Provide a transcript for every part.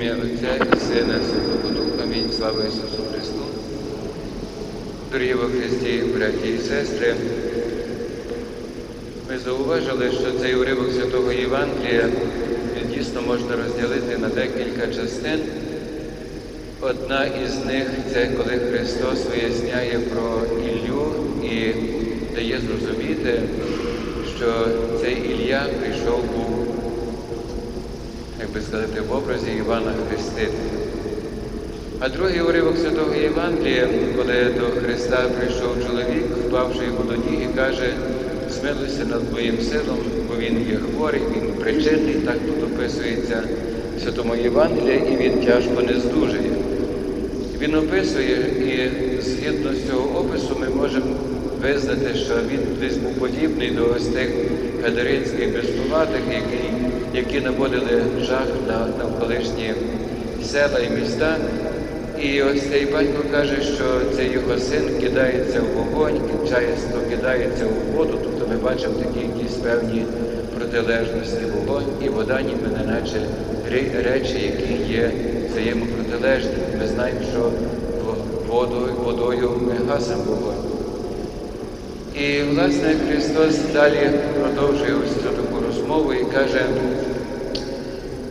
Ім'я Отця і Сина Святого Духа. Амінь. Слава Ісусу Христу. Дорогі во Христі, браті і сестри, ми зауважили, що цей уривок Святого Євангелія дійсно можна розділити на декілька частин. Одна із них це коли Христос виясняє про Іллю і дає зрозуміти, що цей Ілля прийшов був як би сказати, в образі Івана Хрестителя. А другий уривок Святого Євангелія, коли до Христа прийшов чоловік, впавши йому до ніг і каже, змилуйся над моїм сином, бо він є хворий, він причинний, так тут описується в Святому Євангелії, і він тяжко не здужує. Він описує, і згідно з цього опису ми можемо визнати, що він десь був подібний до ось тих гадаринських безпуватих, які, які наводили жах на навколишні села і міста. І ось цей батько каже, що цей його син кидається в вогонь, часто кидається у воду, тобто ми бачимо такі якісь певні протилежності вогонь і вода, ніби не наче речі, які є взаємопротилежні. Ми знаємо, що водою, водою ми гасимо вогонь. І, власне, Христос далі продовжує ось цю розмову і каже,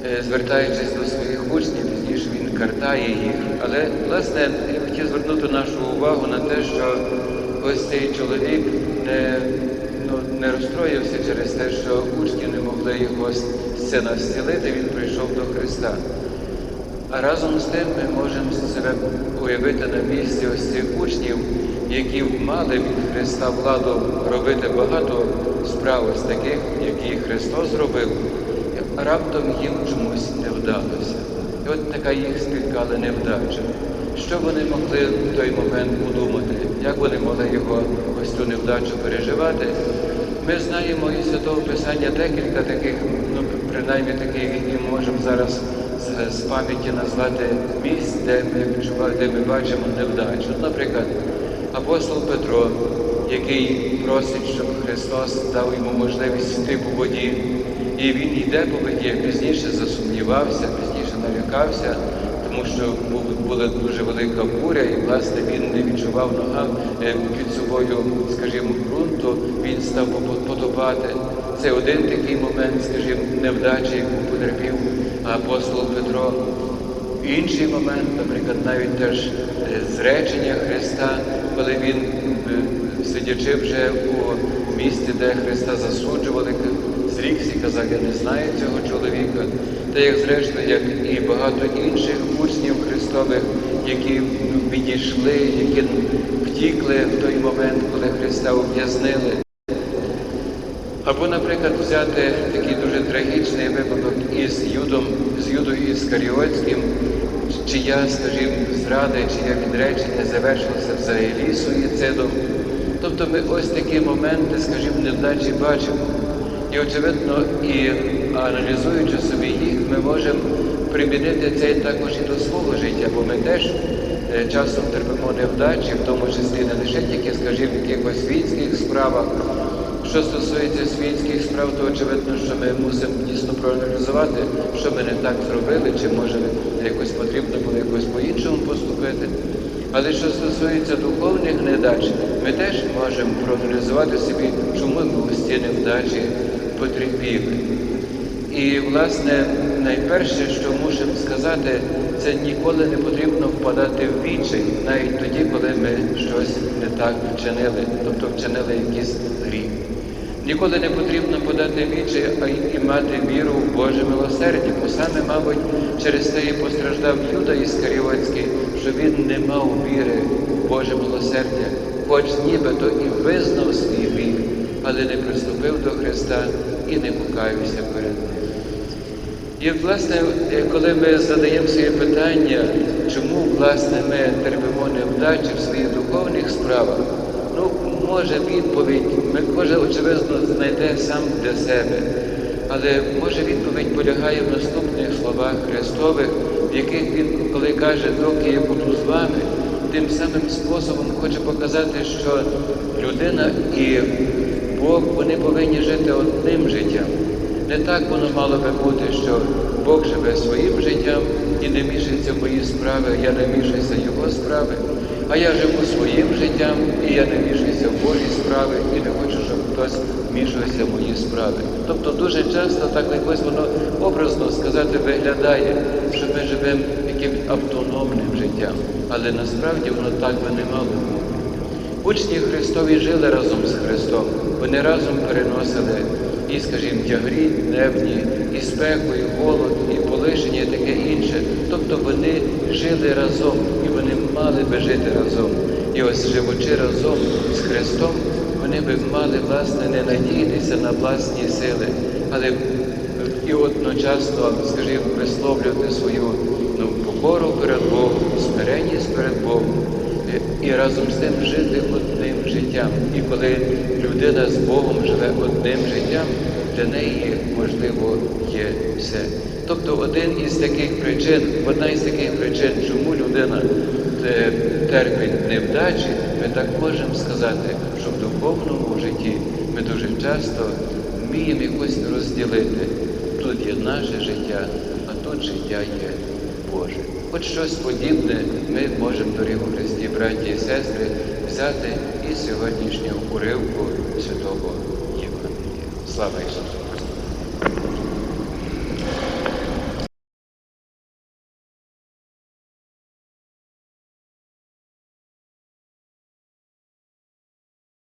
е, звертаючись до своїх учнів, пізніше він картає їх. Але, власне, я хотів звернути нашу увагу на те, що ось цей чоловік не, ну, не розстроївся через те, що учні не могли його сина зцілити, він прийшов до Христа. А разом з тим ми можемо себе уявити на місці ось цих учнів, які мали від Христа владу робити багато справ ось таких, які Христос зробив, раптом їм чомусь не вдалося. І от така їх спіткала невдача. Що вони могли в той момент подумати, як вони могли його ось цю невдачу переживати? Ми знаємо із Святого Писання декілька таких, ну принаймні таких, які можемо зараз з, з пам'яті назвати місць, де ми де ми бачимо невдачу. Наприклад, апостол Петро, який просить, щоб Христос дав йому можливість йти по воді, і він йде по воді, пізніше засумнівався, пізніше налякався, тому що була дуже велика буря, і власне він не відчував ногам під собою, скажімо, ґрунту, він став потопати. Це один такий момент, скажімо, невдачі, яку потерпів апостол Петро. Інший момент, наприклад, навіть теж зречення Христа, коли він, сидячи вже у місці, де Христа засуджували, зрікся і казав, я не знаю цього чоловіка. Та як зрештою, як і багато інших учнів Христових, які відійшли, які втікли в той момент, коли Христа ув'язнили. Або, наприклад, взяти такий дуже трагічний випадок із Юдом, з Юдою Іскаріотським, чия, скажімо, зрада, чия відречення завершилося взагалі суїцидом. Тобто ми ось такі моменти, скажімо, невдачі бачимо. І, очевидно, і аналізуючи собі їх, ми можемо примінити це також і до свого життя, бо ми теж часом терпимо невдачі, в тому числі не лише тільки, скажімо, в якихось світських справах. Що стосується світських справ, то очевидно, що ми мусимо дійсно проаналізувати, що ми не так зробили, чи може якось потрібно було якось по-іншому поступити. Але що стосується духовних недач, ми теж можемо проаналізувати собі, чому ми ось ці невдачі потерпіли. І, власне, найперше, що мусимо сказати, це ніколи не потрібно впадати в відчай, навіть тоді, коли ми щось не так вчинили, тобто вчинили якийсь гріх. Ніколи не потрібно подати відчай, а й мати віру в Боже милосердя, бо саме, мабуть, через це і постраждав Юда Іскаріотський, що він не мав віри в Боже милосердя, хоч нібито і визнав свій гріх, але не приступив до Христа і не покаявся перед Ним. І, власне, коли ми задаємо собі питання, чому, власне, ми терпимо невдачі в своїх духовних справах, ну, може відповідь, ми кожен, очевидно, знайде сам для себе. Але може відповідь полягає в наступних словах Христових, в яких Він, коли каже, доки я буду з вами, тим самим способом хоче показати, що людина і Бог вони повинні жити одним життям. Не так воно мало би бути, що Бог живе своїм життям і не мішається в мої справи, я не мішаюся Його справи. А я живу своїм життям, і я не мішаюся в Божі справи, і не хочу, щоб хтось мішався в мої справи. Тобто дуже часто так якось воно образно сказати виглядає, що ми живемо якимось автономним життям, але насправді воно так би не мало бути. Учні Христові жили разом з Христом. Вони разом переносили і, скажімо, тягрі дневні, і спеку, і голод, і полишення, і таке інше. Тобто вони жили разом і вони мали би жити разом. І ось живучи разом з Христом, вони би мали, власне, не надіятися на власні сили, але і одночасно, скажімо, висловлювати свою ну, покору перед Богом, смиренність перед Богом і разом з тим жити одним життям. І коли людина з Богом живе одним життям, для неї можливо є все. Тобто один із таких причин, одна із таких причин, чому людина е, терпить невдачі, ми так можемо сказати, що в духовному житті ми дуже часто вміємо якось розділити. Тут є наше життя, а тут життя є Боже. От щось подібне ми можемо, дорогі Христі, браті і сестри, взяти із сьогоднішнього уривку Святого Євангелія. Слава Ісусу!